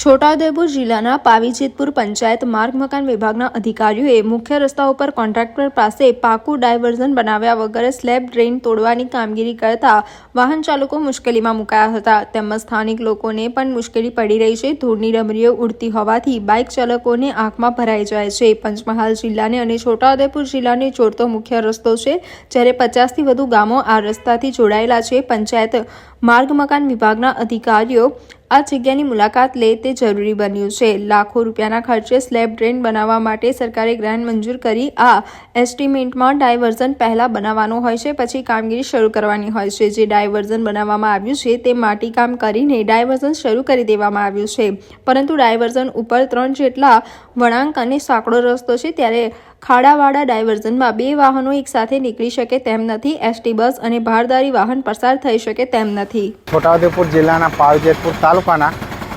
છોટાઉદેપુર જિલ્લાના પાવીજેતપુર પંચાયત માર્ગ મકાન વિભાગના અધિકારીઓએ મુખ્ય રસ્તા ઉપર કોન્ટ્રાક્ટર પાસે પાકું ડાયવર્ઝન બનાવ્યા વગર સ્લેબ ડ્રેન તોડવાની કામગીરી કરતા વાહન ચાલકો મુશ્કેલીમાં મુકાયા હતા. તેમજ સ્થાનિક લોકોને પણ મુશ્કેલી પડી રહી છે. ધૂળની ડમરીઓ ઉડતી હોવાથી બાઇક ચાલકોને આંખમાં ભરાઈ જાય છે. પંચમહાલ જિલ્લાને અને છોટાઉદેપુર જિલ્લાને જોડતો મુખ્ય રસ્તો છે, જ્યારે પચાસથી વધુ ગામો આ રસ્તાથી જોડાયેલા છે. પંચાયત માર્ગ મકાન વિભાગના અધિકારીઓ આ જગ્યાની મુલાકાત લે તે જરૂરી બન્યું છે. લાખો રૂપિયાના ખર્ચે સ્લેબ ડ્રેન બનાવવા માટે સરકારે ગ્રાન્ટ મંજૂર કરી. આ એસ્ટિમેટમાં ડાયવર્ઝન પહેલાં બનાવવાનું હોય છે, પછી કામગીરી શરૂ કરવાની હોય છે. જે ડાયવર્ઝન બનાવવામાં આવ્યું છે, તે માટીકામ કરીને ડાયવર્ઝન શરૂ કરી દેવામાં આવ્યું છે. પરંતુ ડાયવર્ઝન ઉપર ત્રણ જેટલા વળાંક અને સાંકડો રસ્તો છે, ત્યારે ખાડાવાળા ડાયવર્ઝનમાં બે વાહનો એકસાથે નીકળી શકે તેમ નથી એસટી બસ અને ભારદારી વાહન પસાર થઈ શકે તેમ નથી. છોટાઉદેપુર જિલ્લાના પાવજેતપુર તાલુકાના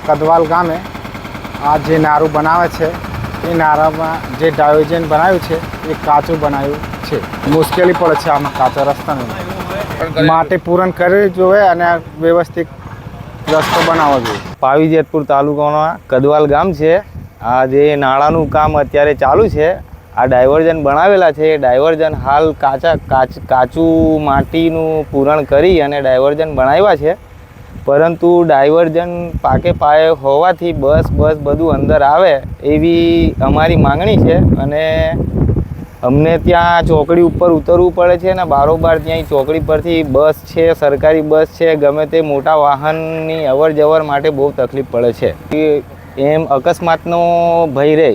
કદવાલ ગામે આ જે નારું બનાવે છે એ નારામાં જે ડાયોજન બનાવ્યું છે એ કાચું બનાવ્યું છે. મુશ્કેલી પડે છે આમાં કાચા રસ્તાની. માટે પૂરણ કરી જોવે અને વ્યવસ્થિત રસ્તો બનાવવો જોઈએ. પાવીજેતપુર તાલુકાના કદવાલ ગામ છે. આ જે નાળાનું કામ અત્યારે ચાલુ છે આ ડાયવર્ઝન બનાવેલા છે. એ ડાયવર્ઝન હાલ કાચા, કાચ, કાચું માટીનું પૂરણ કરી અને ડાયવર્ઝન બનાવ્યા છે. પરંતુ ડાયવર્ઝન પાકે પાયે હોવાથી બસ બસ બધું અંદર આવે એવી અમારી માંગણી છે અને અમને ત્યાં ચોકડી ઉપર ઉતરવું પડે છે અને બારોબાર ત્યાં ચોકડી પરથી બસ છે, સરકારી બસ છે, ગમે તે મોટા વાહનની અવર જવર માટે બહુ તકલીફ પડે છે. એમ અકસ્માતનો ભય રહે.